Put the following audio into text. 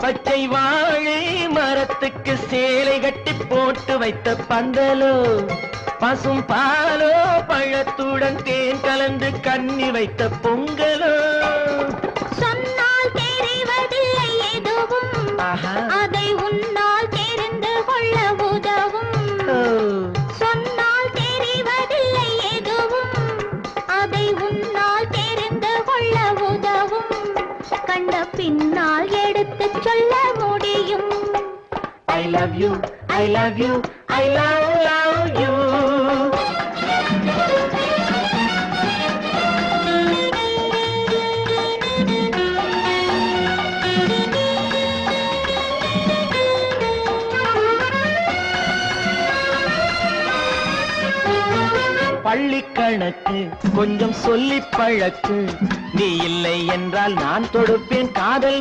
பச்சை வாழை மரத்துக்கு சேலை கட்டி போட்டு வைத்த பந்தலோ பசும் பாலோ பழத்துடன் தேன் கலந்து கண்ணி வைத்த பொங்கலோ. சொன்னால் தெரிவதில்லை எதுவும். ஆஹா. சொல்ல முடியும். I love you I love you I love love you பள்ளி கணக்கு கொஞ்சம் சொல்லி பழக்கு. நீ இல்லை என்றால் நான் தொடுப்பேன். காதல்